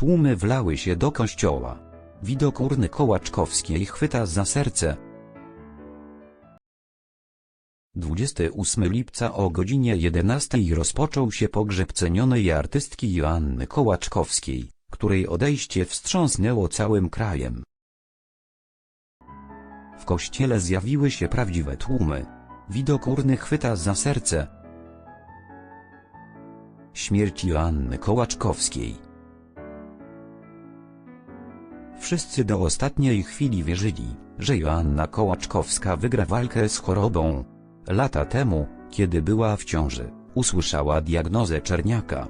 Tłumy wlały się do kościoła. Widok urny Kołaczkowskiej chwyta za serce. 28 lipca o godzinie 11 rozpoczął się pogrzeb cenionej artystki Joanny Kołaczkowskiej, której odejście wstrząsnęło całym krajem. W kościele zjawiły się prawdziwe tłumy. Widok urny chwyta za serce. Śmierć Joanny Kołaczkowskiej. Wszyscy do ostatniej chwili wierzyli, że Joanna Kołaczkowska wygra walkę z chorobą. Lata temu, kiedy była w ciąży, usłyszała diagnozę czerniaka.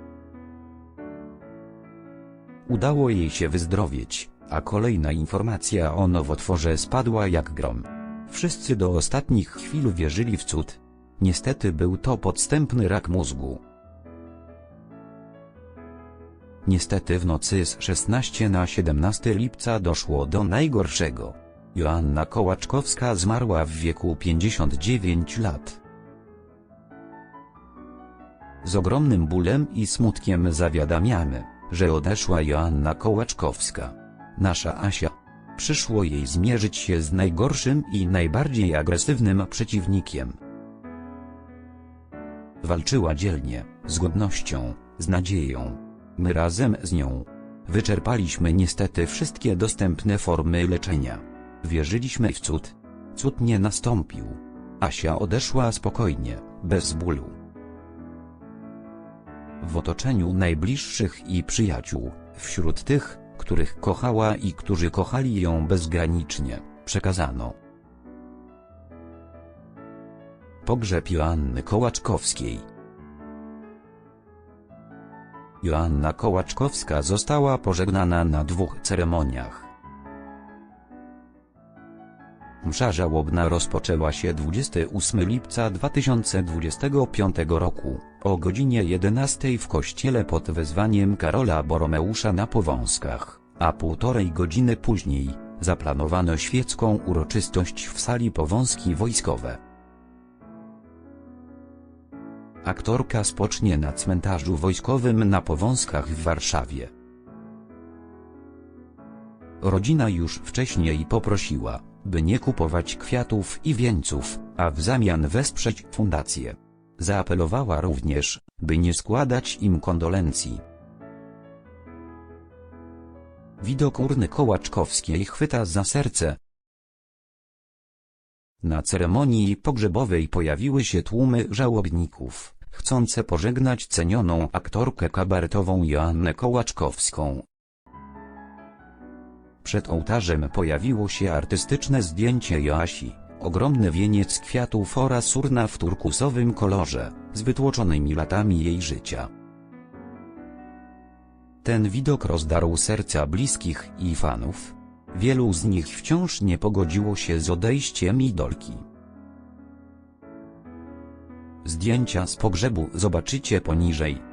Udało jej się wyzdrowieć, a kolejna informacja o nowotworze spadła jak grom. Wszyscy do ostatnich chwil wierzyli w cud. Niestety był to podstępny rak mózgu. Niestety w nocy z 16 na 17 lipca doszło do najgorszego. Joanna Kołaczkowska zmarła w wieku 59 lat. Z ogromnym bólem i smutkiem zawiadamiamy, że odeszła Joanna Kołaczkowska. Nasza Asia. Przyszło jej zmierzyć się z najgorszym i najbardziej agresywnym przeciwnikiem. Walczyła dzielnie, z godnością, z nadzieją. My razem z nią. Wyczerpaliśmy niestety wszystkie dostępne formy leczenia. Wierzyliśmy w cud. Cud nie nastąpił. Asia odeszła spokojnie, bez bólu. W otoczeniu najbliższych i przyjaciół, wśród tych, których kochała i którzy kochali ją bezgranicznie, przekazano. Pogrzeb Joanny Kołaczkowskiej Joanna Kołaczkowska została pożegnana na dwóch ceremoniach. Msza żałobna rozpoczęła się 28 lipca 2025 roku, o godzinie 11 w kościele pod wezwaniem Karola Boromeusza na Powązkach, a półtorej godziny później, zaplanowano świecką uroczystość w sali Powązki Wojskowe. Aktorka spocznie na cmentarzu wojskowym na Powązkach w Warszawie. Rodzina już wcześniej poprosiła, by nie kupować kwiatów i wieńców, a w zamian wesprzeć fundację. Zaapelowała również, by nie składać im kondolencji. Widok urny Kołaczkowskiej chwyta za serce. Na ceremonii pogrzebowej pojawiły się tłumy żałobników, chcące pożegnać cenioną aktorkę kabaretową Joannę Kołaczkowską. Przed ołtarzem pojawiło się artystyczne zdjęcie Joasi, ogromny wieniec kwiatów oraz urna w turkusowym kolorze, z wytłoczonymi latami jej życia. Ten widok rozdarł serca bliskich i fanów. Wielu z nich wciąż nie pogodziło się z odejściem idolki. Zdjęcia z pogrzebu zobaczycie poniżej.